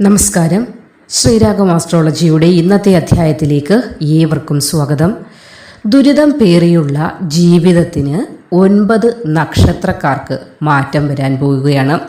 നമസ്കാരം. ശ്രീരാഗം ആസ്ട്രോളജിയുടെ ഇന്നത്തെ അധ്യായത്തിലേക്ക് ഏവർക്കും സ്വാഗതം. ദുരിതം പേറിയുള്ള ജീവിതത്തിന് ഒൻപത് നക്ഷത്രക്കാർക്ക് മാറ്റം വരാൻ പോവുകയാണ്.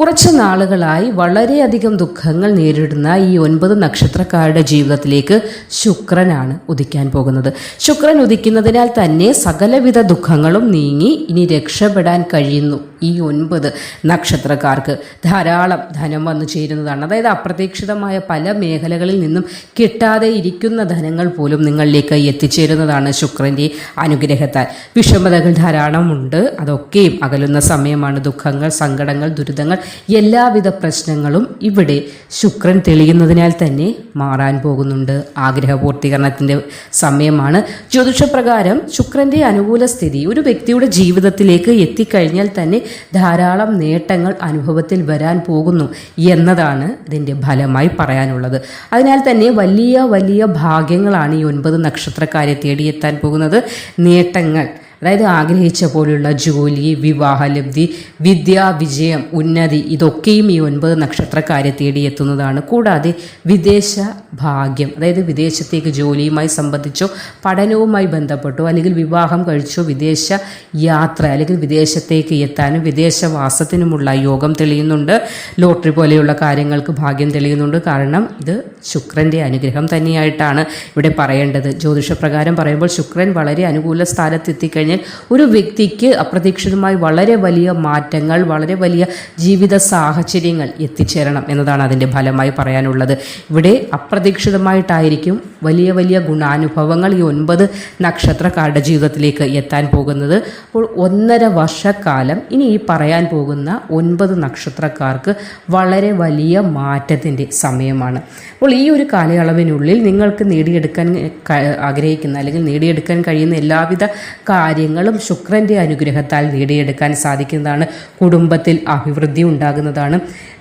കുറച്ച് നാളുകളായി വളരെയധികം ദുഃഖങ്ങൾ നേരിടുന്ന ഈ ഒൻപത് നക്ഷത്രക്കാരുടെ ജീവിതത്തിലേക്ക് ശുക്രനാണ് ഉദിക്കാൻ പോകുന്നത്. ശുക്രൻ ഉദിക്കുന്നതിനാൽ തന്നെ സകലവിധ ദുഃഖങ്ങളും നീങ്ങി ഇനി രക്ഷപ്പെടാൻ കഴിയുന്നു ഈ ഒൻപത് നക്ഷത്രക്കാർക്ക്. ധാരാളം ധനം വന്നു ചേരുന്നതാണ്. അതായത് അപ്രതീക്ഷിതമായ പല മേഖലകളിൽ നിന്നും കിട്ടാതെ ഇരിക്കുന്ന ധനങ്ങൾ പോലും നിങ്ങളിലേക്ക് എത്തിച്ചേരുന്നതാണ് ശുക്രന്റെ അനുഗ്രഹത്താൽ. വിഷമതകൾ ധാരാളമുണ്ട്. അതൊക്കെയും അകലുന്ന സമയമാണ്. ദുഃഖങ്ങൾ സങ്കടങ്ങൾ ദുരിതങ്ങൾ എല്ലാവിധ പ്രശ്നങ്ങളും ഇവിടെ ശുക്രൻ തെളിയുന്നതിനാൽ തന്നെ മാറാൻ പോകുന്നുണ്ട്. ആഗ്രഹ പൂർത്തീകരണത്തിന്റെ സമയമാണ്. ജ്യോതിഷപ്രകാരം ശുക്രന്റെ അനുകൂല സ്ഥിതി ഒരു വ്യക്തിയുടെ ജീവിതത്തിലേക്ക് എത്തിക്കഴിഞ്ഞാൽ തന്നെ ധാരാളം നേട്ടങ്ങൾ അനുഭവത്തിൽ വരാൻ പോകുന്നു എന്നതാണ് ഇതിന്റെ ഫലമായി പറയാനുള്ളത്. അതിനാൽ തന്നെ വലിയ വലിയ ഭാഗ്യങ്ങളാണ് ഈ ഒൻപത് നക്ഷത്രക്കാരെ തേടിയെത്താൻ പോകുന്നത്. നേട്ടങ്ങൾ അതായത് ആഗ്രഹിച്ച പോലെയുള്ള ജോലി വിവാഹലബ്ധി വിദ്യാ വിജയം ഉന്നതി ഇതൊക്കെയും ഈ ഒൻപത് നക്ഷത്രക്കാരെ തേടിയെത്തുന്നതാണ്. കൂടാതെ വിദേശ ഭാഗ്യം അതായത് വിദേശത്തേക്ക് ജോലിയുമായി സംബന്ധിച്ചോ പഠനവുമായി ബന്ധപ്പെട്ടോ അല്ലെങ്കിൽ വിവാഹം കഴിച്ചോ വിദേശ യാത്ര അല്ലെങ്കിൽ വിദേശത്തേക്ക് എത്താനും വിദേശവാസത്തിനുമുള്ള യോഗം തെളിയുന്നുണ്ട്. ലോട്ടറി പോലെയുള്ള കാര്യങ്ങൾക്ക് ഭാഗ്യം തെളിയുന്നുണ്ട്. കാരണം ഇത് ശുക്രന്റെ അനുഗ്രഹം തന്നെയായിട്ടാണ് ഇവിടെ പറയേണ്ടത്. ജ്യോതിഷപ്രകാരം പറയുമ്പോൾ ശുക്രൻ വളരെ അനുകൂല സ്ഥാനത്ത് എത്തിക്കഴിഞ്ഞാൽ ഒരു വ്യക്തിക്ക് അപ്രതീക്ഷിതമായി വളരെ വലിയ മാറ്റങ്ങൾ വളരെ വലിയ ജീവിത സാഹചര്യങ്ങൾ എത്തിച്ചേരണം എന്നതാണ് അതിന്റെ ഫലമായി പറയാനുള്ളത്. ഇവിടെ അപ്രതീക്ഷിതമായിട്ടായിരിക്കും വലിയ വലിയ ഗുണാനുഭവങ്ങൾ ഈ ഒൻപത് നക്ഷത്രക്കാരുടെ ജീവിതത്തിലേക്ക് എത്താൻ പോകുന്നത്. അപ്പോൾ ഒന്നര വർഷക്കാലം ഇനി ഈ പറയാൻ പോകുന്ന ഒൻപത് നക്ഷത്രക്കാർക്ക് വളരെ വലിയ മാറ്റത്തിന്റെ സമയമാണ്. അപ്പോൾ ഈ ഒരു കാലയളവിനുള്ളിൽ നിങ്ങൾക്ക് നേടിയെടുക്കാൻ ആഗ്രഹിക്കുന്ന അല്ലെങ്കിൽ നേടിയെടുക്കാൻ കഴിയുന്ന എല്ലാവിധ കാര്യങ്ങളും ശുക്രന്റെ അനുഗ്രഹത്താൽ നേടിയെടുക്കാൻ സാധിക്കുന്നതാണ്. കുടുംബത്തിൽ അഭിവൃദ്ധി ഉണ്ടാകുന്നതാണ്.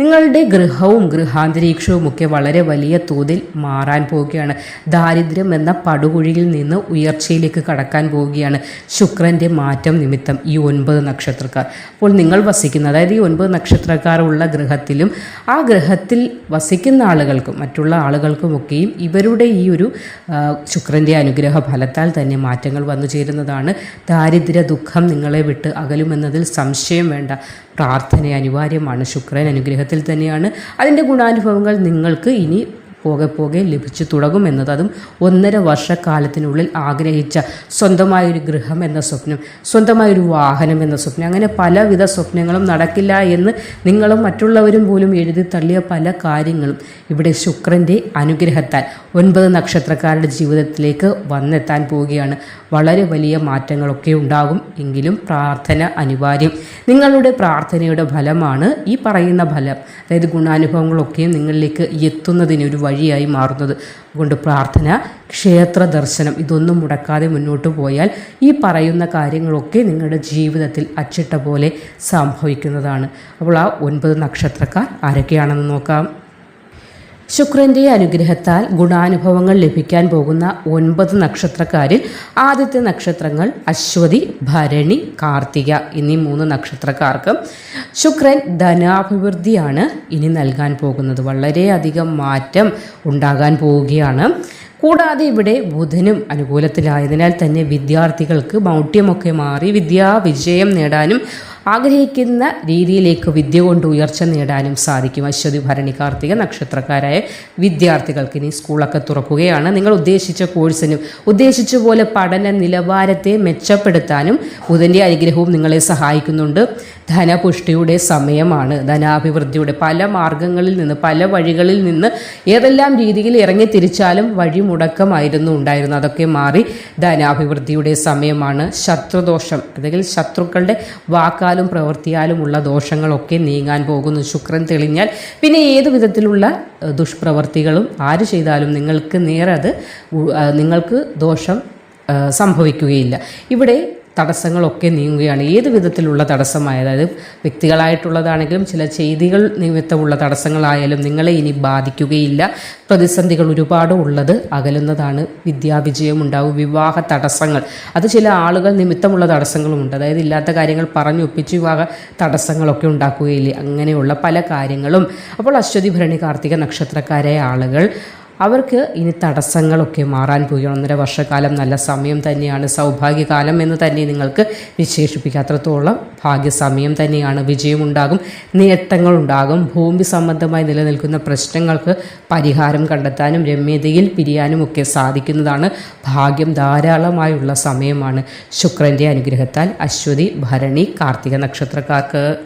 നിങ്ങളുടെ ഗൃഹവും ഗൃഹാന്തരീക്ഷവും ഒക്കെ വളരെ വലിയ തോതിൽ മാറാൻ പോവുകയാണ്. ദാരിദ്ര്യം എന്ന പടുകുഴിയിൽ നിന്ന് ഉയർച്ചയിലേക്ക് കടക്കാൻ പോവുകയാണ് ശുക്രന്റെ മാറ്റം നിമിത്തം ഈ ഒൻപത് നക്ഷത്രക്കാർ. അപ്പോൾ നിങ്ങൾ വസിക്കുന്ന അതായത് ഈ ഒൻപത് നക്ഷത്രക്കാരുള്ള ഗ്രഹത്തിലും ആ ഗ്രഹത്തിൽ വസിക്കുന്ന ആളുകൾക്കും മറ്റുള്ള ആളുകൾക്കുമൊക്കെയും ഇവരുടെ ഈ ഒരു ശുക്രന്റെ അനുഗ്രഹ ഫലത്താൽ തന്നെ മാറ്റങ്ങൾ വന്നു ചേരുന്നതാണ്. ദാരിദ്ര്യ ദുഃഖം നിങ്ങളെ വിട്ട് അകലുമെന്നതിൽ സംശയം വേണ്ട. പ്രാർത്ഥന അനിവാര്യമാണ്. ശുക്രൻ അനുഗ്രഹത്തിൽ തന്നെയാണ്. അതിന്റെ ഗുണാനുഭവങ്ങൾ നിങ്ങൾക്ക് ഇനി പോകെ പോകെ ലഭിച്ചു തുടങ്ങുമെന്നത് അതും ഒന്നര വർഷക്കാലത്തിനുള്ളിൽ ആഗ്രഹിച്ച സ്വന്തമായൊരു ഗൃഹം എന്ന സ്വപ്നം സ്വന്തമായൊരു വാഹനം എന്ന സ്വപ്നം. അങ്ങനെ പലവിധ സ്വപ്നങ്ങളും നടക്കില്ല എന്ന് നിങ്ങളും മറ്റുള്ളവരും പോലും എഴുതി തള്ളിയ പല കാര്യങ്ങളും ഇവിടെ ശുക്രന്റെ അനുഗ്രഹത്താൽ ഒൻപത് നക്ഷത്രക്കാരുടെ ജീവിതത്തിലേക്ക് വന്നെത്താൻ പോവുകയാണ്. വളരെ വലിയ മാറ്റങ്ങളൊക്കെ ഉണ്ടാകും. എങ്കിലും പ്രാർത്ഥന അനിവാര്യം. നിങ്ങളുടെ പ്രാർത്ഥനയുടെ ഫലമാണ് ഈ പറയുന്ന ഫലം. അതായത് ഗുണാനുഭവങ്ങളൊക്കെയും നിങ്ങളിലേക്ക് എത്തുന്നതിന് ഒരു വഴിയായി മാറുന്നത്. അതുകൊണ്ട് പ്രാർത്ഥന ക്ഷേത്ര ദർശനം ഇതൊന്നും മുടക്കാതെ മുന്നോട്ട് പോയാൽ ഈ പറയുന്ന കാര്യങ്ങളൊക്കെ നിങ്ങളുടെ ജീവിതത്തിൽ അച്ചിട്ട പോലെ സംഭവിക്കുന്നതാണ്. അപ്പോൾ ആ ഒൻപത് നക്ഷത്രക്കാർ ആരൊക്കെയാണെന്ന് നോക്കാം. ശുക്രന്റെ അനുഗ്രഹത്താൽ ഗുണാനുഭവങ്ങൾ ലഭിക്കാൻ പോകുന്ന ഒൻപത് നക്ഷത്രക്കാരിൽ ആദ്യത്തെ നക്ഷത്രങ്ങൾ അശ്വതി ഭരണി കാർത്തിക എന്നീ മൂന്ന് നക്ഷത്രക്കാർക്ക് ശുക്രൻ ധനാഭിവൃദ്ധിയാണ് ഇനി നൽകാൻ പോകുന്നത്. വളരെയധികം മാറ്റം ഉണ്ടാകാൻ പോവുകയാണ്. കൂടാതെ ഇവിടെ ബുധനും അനുകൂലത്തിലായതിനാൽ തന്നെ വിദ്യാർത്ഥികൾക്ക് മൗഢ്യമൊക്കെ മാറി വിദ്യാ വിജയം നേടാനും ആഗ്രഹിക്കുന്ന രീതിയിലേക്ക് വിദ്യ കൊണ്ട് ഉയർച്ച നേടാനും സാധിക്കും. അശ്വതി ഭരണി കാർത്തിക നക്ഷത്രക്കാരായ വിദ്യാർത്ഥികൾക്ക് ഇനി സ്കൂളൊക്കെ തുറക്കുകയാണ്. നിങ്ങൾ ഉദ്ദേശിച്ച കോഴ്സിനും ഉദ്ദേശിച്ച പോലെ പഠന നിലവാരത്തെ മെച്ചപ്പെടുത്താനും ബുധന്റെ അനുഗ്രഹവും നിങ്ങളെ സഹായിക്കുന്നുണ്ട്. ധനപുഷ്ടിയുടെ സമയമാണ്. ധനാഭിവൃദ്ധിയുടെ പല മാർഗങ്ങളിൽ നിന്ന് പല വഴികളിൽ നിന്ന് ഏതെല്ലാം രീതിയിൽ ഇറങ്ങി തിരിച്ചാലും വഴിമുടക്കമായിരുന്നു ഉണ്ടായിരുന്നു. അതൊക്കെ മാറി ധനാഭിവൃദ്ധിയുടെ സമയമാണ്. ശത്രുദോഷം അല്ലെങ്കിൽ ശത്രുക്കളുടെ വാക്കാലും പ്രവൃത്തിയാലുമുള്ള ദോഷങ്ങളൊക്കെ നീങ്ങാൻ പോകുന്നു. ശുക്രൻ തെളിഞ്ഞാൽ പിന്നെ ഏത് വിധത്തിലുള്ള ദുഷ്പ്രവർത്തികളും ആര് ചെയ്താലും നിങ്ങൾക്ക് നേരത് നിങ്ങൾക്ക് ദോഷം സംഭവിക്കുകയില്ല. ഇവിടെ തടസ്സങ്ങളൊക്കെ നീങ്ങുകയാണ്. ഏത് വിധത്തിലുള്ള തടസ്സമായ അതായത് വ്യക്തികളായിട്ടുള്ളതാണെങ്കിലും ചില ചെയ്തികൾ നിമിത്തമുള്ള തടസ്സങ്ങളായാലും നിങ്ങളെ ഇനി ബാധിക്കുകയില്ല. പ്രതിസന്ധികൾ ഒരുപാട് ഉള്ളത് അകലുന്നതാണ്. വിദ്യാവിജയം ഉണ്ടാവും വിവാഹ തടസ്സങ്ങൾ. അത് ചില ആളുകൾ നിമിത്തമുള്ള തടസ്സങ്ങളുമുണ്ട്. അതായത് ഇല്ലാത്ത കാര്യങ്ങൾ പറഞ്ഞൊപ്പിച്ച് വിവാഹ തടസ്സങ്ങളൊക്കെ ഉണ്ടാക്കുകയില്ലേ? അങ്ങനെയുള്ള പല കാര്യങ്ങളും. അപ്പോൾ അശ്വതി ഭരണി കാർത്തിക നക്ഷത്രക്കാരായ ആളുകൾ അവർക്ക് ഇനി തടസ്സങ്ങളൊക്കെ മാറാൻ പോവുകയാണ്. ഒന്നര വർഷക്കാലം നല്ല സമയം തന്നെയാണ് സൗഭാഗ്യകാലം എന്ന് തന്നെ നിങ്ങൾക്ക് വിശേഷിപ്പിക്കാത്രത്തോളം ഭാഗ്യസമയം തന്നെയാണ്. വിജയമുണ്ടാകും നേട്ടങ്ങളുണ്ടാകും. ഭൂമി സംബന്ധമായി നിലനിൽക്കുന്ന പ്രശ്നങ്ങൾക്ക് പരിഹാരം കണ്ടെത്താനും രമ്യതയിൽ പിരിയാനും ഒക്കെ സാധിക്കുന്നതാണ്. ഭാഗ്യം ധാരാളമായുള്ള സമയമാണ്. ശുക്രന്റെ അനുഗ്രഹത്താൽ അശ്വതി ഭരണി കാർത്തിക നക്ഷത്രക്കാർക്ക്.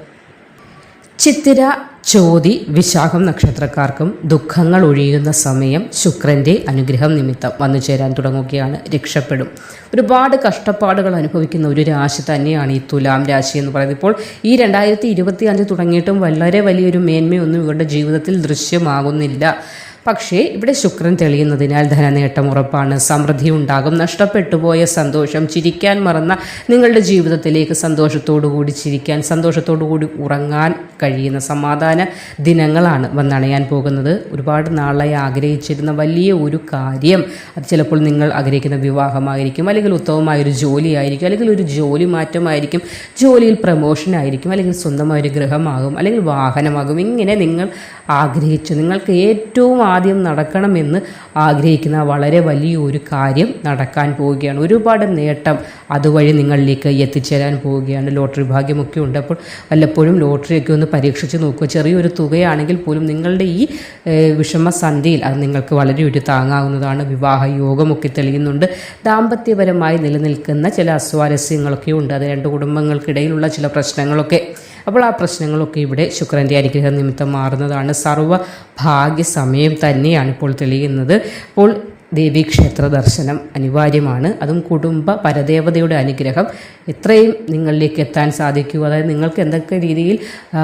ചിത്തിര ചോതി വിശാഖം നക്ഷത്രക്കാർക്കും ദുഃഖങ്ങൾ ഒഴിയുന്ന സമയം ശുക്രന്റെ അനുഗ്രഹം നിമിത്തം വന്നു ചേരാൻ തുടങ്ങുകയാണ് രക്ഷപ്പെടും. ഒരുപാട് കഷ്ടപ്പാടുകൾ അനുഭവിക്കുന്ന ഒരു രാശി തന്നെയാണ് ഈ തുലാം രാശി എന്ന് പറയുന്നത്. ഇപ്പോൾ ഈ രണ്ടായിരത്തി ഇരുപത്തി അഞ്ച് തുടങ്ങിയിട്ടും വളരെ വലിയൊരു മേന്മയൊന്നും ഇവരുടെ ജീവിതത്തിൽ ദൃശ്യമാകുന്നില്ല. പക്ഷേ ഇവിടെ ശുക്രൻ തെളിയുന്നതിനാൽ ധനനേട്ടം ഉറപ്പാണ്. സമൃദ്ധി ഉണ്ടാകും. നഷ്ടപ്പെട്ടു പോയ സന്തോഷം ചിരിക്കാൻ മറന്ന നിങ്ങളുടെ ജീവിതത്തിലേക്ക് സന്തോഷത്തോടുകൂടി ചിരിക്കാൻ സന്തോഷത്തോടുകൂടി ഉറങ്ങാൻ കഴിയുന്ന സമാധാന ദിനങ്ങളാണ് വന്നണയാൻ പോകുന്നത്. ഒരുപാട് നാളായി ആഗ്രഹിച്ചിരുന്ന വലിയ ഒരു കാര്യം അത് ചിലപ്പോൾ നിങ്ങൾ ആഗ്രഹിക്കുന്ന വിവാഹമായിരിക്കും അല്ലെങ്കിൽ ഉത്തമമായൊരു ജോലിയായിരിക്കും അല്ലെങ്കിൽ ഒരു ജോലി മാറ്റമായിരിക്കും ജോലിയിൽ പ്രമോഷൻ ആയിരിക്കും അല്ലെങ്കിൽ സ്വന്തമായൊരു ഗൃഹമാകും അല്ലെങ്കിൽ വാഹനമാകും. ഇങ്ങനെ നിങ്ങൾ ആഗ്രഹിച്ചു. നിങ്ങൾക്ക് ഏറ്റവും ആദ്യം നടക്കണമെന്ന് ആഗ്രഹിക്കുന്ന വളരെ വലിയൊരു കാര്യം നടക്കാൻ പോവുകയാണ്. ഒരുപാട് നേട്ടം അതുവഴി നിങ്ങളിലേക്ക് എത്തിച്ചേരാൻ പോവുകയാണ്. ലോട്ടറി ഭാഗ്യമൊക്കെ ഉണ്ട്. അപ്പോൾ വല്ലപ്പോഴും ലോട്ടറിയൊക്കെ ഒന്ന് പരീക്ഷിച്ച് നോക്കുക ചെറിയൊരു തുകയാണെങ്കിൽ പോലും നിങ്ങളുടെ ഈ വിഷമസന്ധിയിൽ അത് നിങ്ങൾക്ക് വളരെ ഒരു താങ്ങാവുന്നതാണ്. വിവാഹ യോഗമൊക്കെ തെളിയുന്നുണ്ട്. ദാമ്പത്യപരമായി നിലനിൽക്കുന്ന ചില അസ്വാരസ്യങ്ങളൊക്കെ ഉണ്ട്. അത് രണ്ട് കുടുംബങ്ങൾക്കിടയിലുള്ള ചില പ്രശ്നങ്ങളൊക്കെ അപ്പോൾ ആ പ്രശ്നങ്ങളൊക്കെ ഇവിടെ ശുക്രന്റെ അനുഗ്രഹം നിമിത്തം മാറുന്നതാണ്. സർവ ഭാഗ്യ സമയം തന്നെയാണ് ഇപ്പോൾ തെളിയുന്നത്. അപ്പോൾ ദേവീക്ഷേത്ര ദർശനം അനിവാര്യമാണ്. അതും കുടുംബ പരദേവതയുടെ അനുഗ്രഹം. എത്രയും നിങ്ങളിലേക്ക് എത്താൻ സാധിക്കൂ. അതായത് നിങ്ങൾക്ക് എന്തൊക്കെ രീതിയിൽ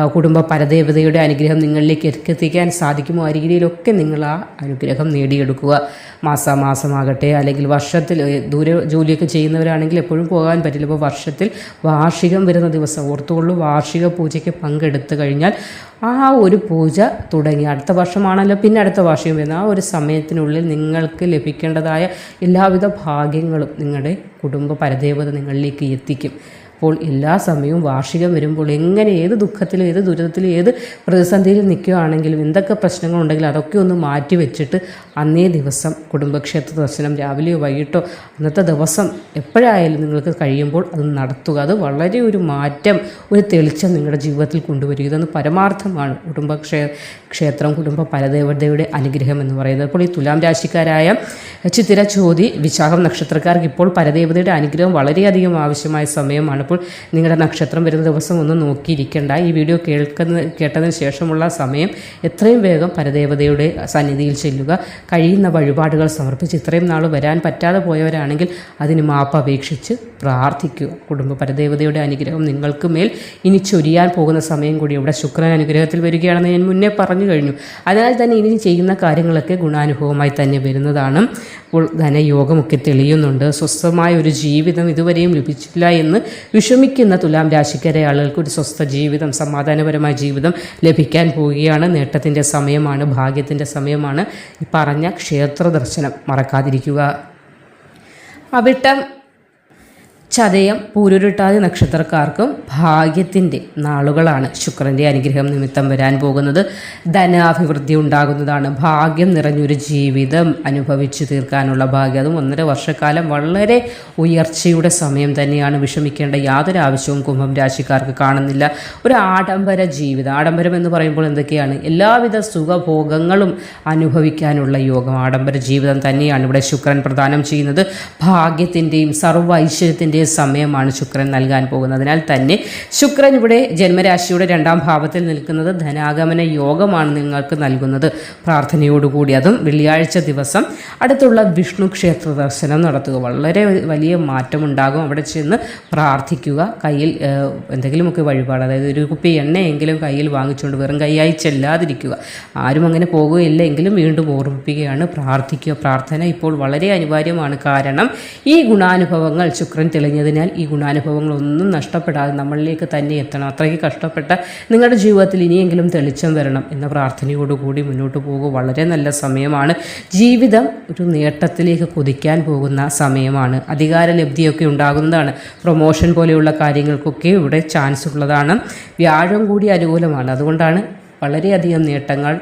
കുടുംബ പരദേവതയുടെ അനുഗ്രഹം നിങ്ങളിലേക്ക് എത്തിക്കാൻ സാധിക്കുമോ? ആ രീതിയിലൊക്കെ നിങ്ങൾ ആ അനുഗ്രഹം നേടിയെടുക്കുക. മാസാമാസമാകട്ടെ അല്ലെങ്കിൽ വർഷത്തിൽ ദൂരെ ജോലിയൊക്കെ ചെയ്യുന്നവരാണെങ്കിൽ എപ്പോഴും പോകാൻ പറ്റില്ല. ഇപ്പോൾ വർഷത്തിൽ വാർഷികം വരുന്ന ദിവസം ഓർത്തുകൊള്ളു വാർഷിക പൂജയ്ക്ക് പങ്കെടുത്തു കഴിഞ്ഞാൽ ആ ഒരു പൂജ തുടങ്ങി. അടുത്ത വർഷമാണല്ലോ പിന്നെ അടുത്ത വർഷം വരുന്ന ആ ഒരു സമയത്തിനുള്ളിൽ നിങ്ങൾക്ക് ലഭിക്കേണ്ടതായ എല്ലാവിധ ഭാഗ്യങ്ങളും നിങ്ങളുടെ കുടുംബ പരദേവത നിങ്ങളിലേക്ക് എത്തിക്കും. അപ്പോൾ എല്ലാ സമയവും വാർഷികം വരുമ്പോൾ എങ്ങനെ ഏത് ദുഃഖത്തിലും ഏത് ദുരിതത്തിലും ഏത് പ്രതിസന്ധിയിലും നിൽക്കുകയാണെങ്കിലും എന്തൊക്കെ പ്രശ്നങ്ങളുണ്ടെങ്കിലും അതൊക്കെ ഒന്ന് മാറ്റി വെച്ചിട്ട് അന്നേ ദിവസം കുടുംബക്ഷേത്ര ദർശനം രാവിലെയോ വൈകിട്ടോ അന്നത്തെ ദിവസം എപ്പോഴായാലും നിങ്ങൾക്ക് കഴിയുമ്പോൾ അത് നടത്തുക. അത് വളരെ ഒരു മാറ്റം ഒരു തെളിച്ചം നിങ്ങളുടെ ജീവിതത്തിൽ കൊണ്ടുവരിക. ഇതൊന്ന് പരമാർത്ഥമാണ്. കുടുംബക്ഷേ ക്ഷേത്രം കുടുംബ പരദേവതയുടെ അനുഗ്രഹം എന്ന് പറയുന്നത്. അപ്പോൾ ഈ തുലാം രാശിക്കാരായ ചിത്തിര ചോതി വിശാഖം നക്ഷത്രക്കാർക്ക് ഇപ്പോൾ പരദേവതയുടെ അനുഗ്രഹം വളരെയധികം ആവശ്യമായ സമയമാണ്. അപ്പോൾ നിങ്ങളുടെ നക്ഷത്രം വരുന്ന ദിവസം ഒന്ന് നോക്കിയിരിക്കേണ്ട. ഈ വീഡിയോ കേൾക്കുന്ന കേട്ടതിന് ശേഷമുള്ള സമയം എത്രയും വേഗം പരദേവതയുടെ സന്നിധിയിൽ ചെല്ലുക. കഴിയുന്ന വഴിപാടുകൾ സമർപ്പിച്ച് ഇത്രയും നാൾ വരാൻ പറ്റാതെ പോയവരാണെങ്കിൽ അതിന് മാപ്പ് അപേക്ഷിച്ച് പ്രാർത്ഥിക്കുക. കുടുംബ പരദേവതയുടെ അനുഗ്രഹം നിങ്ങൾക്ക് മേൽ ഇനി ചൊരിയാൻ പോകുന്ന സമയം കൂടി ഇവിടെ ശുക്രൻ അനുഗ്രഹത്തിൽ വരികയാണെന്ന് ഞാൻ മുന്നേ പറഞ്ഞു കഴിഞ്ഞു. അതിനാൽ തന്നെ ഇനി ചെയ്യുന്ന കാര്യങ്ങളൊക്കെ ഗുണാനുഭവമായി തന്നെ വരുന്നതാണ്. അപ്പോൾ ധനയോഗമൊക്കെ തെളിയുന്നുണ്ട്. സ്വസ്ഥമായ ഒരു ജീവിതം ഇതുവരെയും ലഭിച്ചില്ല എന്ന് വിഷമിക്കുന്ന തുലാം രാശിക്കാരെ ആളുകൾക്ക് ഒരു സ്വസ്ഥ ജീവിതം സമാധാനപരമായ ജീവിതം ലഭിക്കാൻ പോവുകയാണ്. നേട്ടത്തിന്റെ സമയമാണ് ഭാഗ്യത്തിന്റെ സമയമാണ്. പറഞ്ഞ ക്ഷേത്ര ദർശനം മറക്കാതിരിക്കുക. അവിട്ടം ചതയം പൂരുരുട്ടാതി നക്ഷത്രക്കാർക്കും ഭാഗ്യത്തിന്റെ നാളുകളാണ് ശുക്രന്റെ അനുഗ്രഹം നിമിത്തം വരാൻ പോകുന്നത്. ധനാഭിവൃദ്ധി ഉണ്ടാകുന്നതാണ്. ഭാഗ്യം നിറഞ്ഞൊരു ജീവിതം അനുഭവിച്ചു തീർക്കാനുള്ള ഭാഗ്യം. അതും ഒന്നര വർഷക്കാലം വളരെ ഉയർച്ചയുടെ സമയം തന്നെയാണ്. വിഷമിക്കേണ്ട യാതൊരു ആവശ്യവും കുംഭം രാശിക്കാർക്ക് കാണുന്നില്ല. ഒരു ആഡംബര ജീവിതം. ആഡംബരം എന്ന് പറയുമ്പോൾ എന്തൊക്കെയാണ്? എല്ലാവിധ സുഖഭോഗങ്ങളും അനുഭവിക്കാനുള്ള യോഗം. ആഡംബര ജീവിതം തന്നെയാണ് ഇവിടെ ശുക്രൻ പ്രദാനം ചെയ്യുന്നത്. ഭാഗ്യത്തിന്റെയും സർവ ഐശ്വര്യത്തിന്റെയും സമയമാണ് ശുക്രൻ നൽകാൻ പോകുന്നതിനാൽ തന്നെ ശുക്രൻ ഇവിടെ ജന്മരാശിയുടെ രണ്ടാം ഭാവത്തിൽ നിൽക്കുന്നത് ധനാഗമന യോഗമാണ് നിങ്ങൾക്ക് നൽകുന്നത്. പ്രാർത്ഥനയോടുകൂടി അതും വെള്ളിയാഴ്ച ദിവസം അടുത്തുള്ള വിഷ്ണു ക്ഷേത്ര ദർശനം നടത്തുക. വളരെ വലിയ മാറ്റമുണ്ടാകും അവിടെ ചെന്ന് പ്രാർത്ഥിക്കുക. കയ്യിൽ എന്തെങ്കിലുമൊക്കെ വഴിപാട് അതായത് ഒരു കുപ്പി എണ്ണയെങ്കിലും കയ്യിൽ വാങ്ങിച്ചുകൊണ്ട് വെറും കൈയായി ചെല്ലാതിരിക്കുക. ആരും അങ്ങനെ പോകുകയില്ല. എങ്കിലും വീണ്ടും ഓർമ്മിപ്പിക്കുകയാണ് പ്രാർത്ഥിക്കുക. പ്രാർത്ഥന ഇപ്പോൾ വളരെ അനിവാര്യമാണ്. കാരണം ഈ ഗുണാനുഭവങ്ങൾ ശുക്രൻ തെളിഞ്ഞതിനാൽ ഈ ഗുണാനുഭവങ്ങളൊന്നും നഷ്ടപ്പെടാതെ നമ്മളിലേക്ക് തന്നെ എത്തണം. അത്രയ്ക്ക് കഷ്ടപ്പെട്ട നിങ്ങളുടെ ജീവിതത്തിൽ ഇനിയെങ്കിലും തെളിച്ചം വരണം എന്ന പ്രാർത്ഥനയോടുകൂടി മുന്നോട്ട് പോകുക വളരെ നല്ല സമയമാണ്. ജീവിതം ഒരു നേട്ടത്തിലേക്ക് കുതിക്കാൻ പോകുന്ന സമയമാണ്. അധികാര ലബ്ധിയൊക്കെ ഉണ്ടാകുന്നതാണ്. പ്രൊമോഷൻ പോലെയുള്ള കാര്യങ്ങൾക്കൊക്കെ ഇവിടെ ചാൻസ് ഉള്ളതാണ് വ്യാഴം കൂടി അനുകൂലമാണ്. അതുകൊണ്ടാണ് വളരെയധികം നേട്ടങ്ങൾ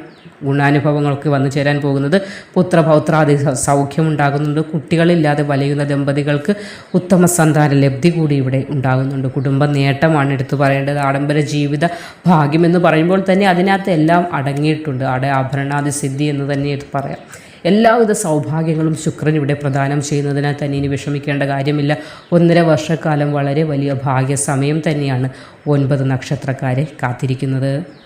ഗുണാനുഭവങ്ങളൊക്കെ വന്നു ചേരാൻ പോകുന്നത് പുത്രപൗത്രാദി സൗഖ്യമുണ്ടാകുന്നുണ്ട്. കുട്ടികളില്ലാതെ വലയുന്ന ദമ്പതികൾക്ക് ഉത്തമ സന്താന ലബ്ധി കൂടി ഇവിടെ ഉണ്ടാകുന്നുണ്ട്. കുടുംബ നേട്ടമാണ് എടുത്തു പറയേണ്ടത്. ആഡംബര ജീവിത ഭാഗ്യമെന്ന് പറയുമ്പോൾ തന്നെ അതിനകത്ത് എല്ലാം അടങ്ങിയിട്ടുണ്ട്. അവിടെ ആഭരണാദി സിദ്ധി എന്ന് തന്നെ പറയാം. എല്ലാവിധ സൗഭാഗ്യങ്ങളും ശുക്രൻ ഇവിടെ പ്രദാനം ചെയ്യുന്നതിനാൽ തന്നെ ഇനി വിഷമിക്കേണ്ട കാര്യമില്ല. ഒന്നര വർഷക്കാലം വളരെ വലിയ ഭാഗ്യ സമയം തന്നെയാണ് ഒൻപത് നക്ഷത്രക്കാരെ കാത്തിരിക്കുന്നത്.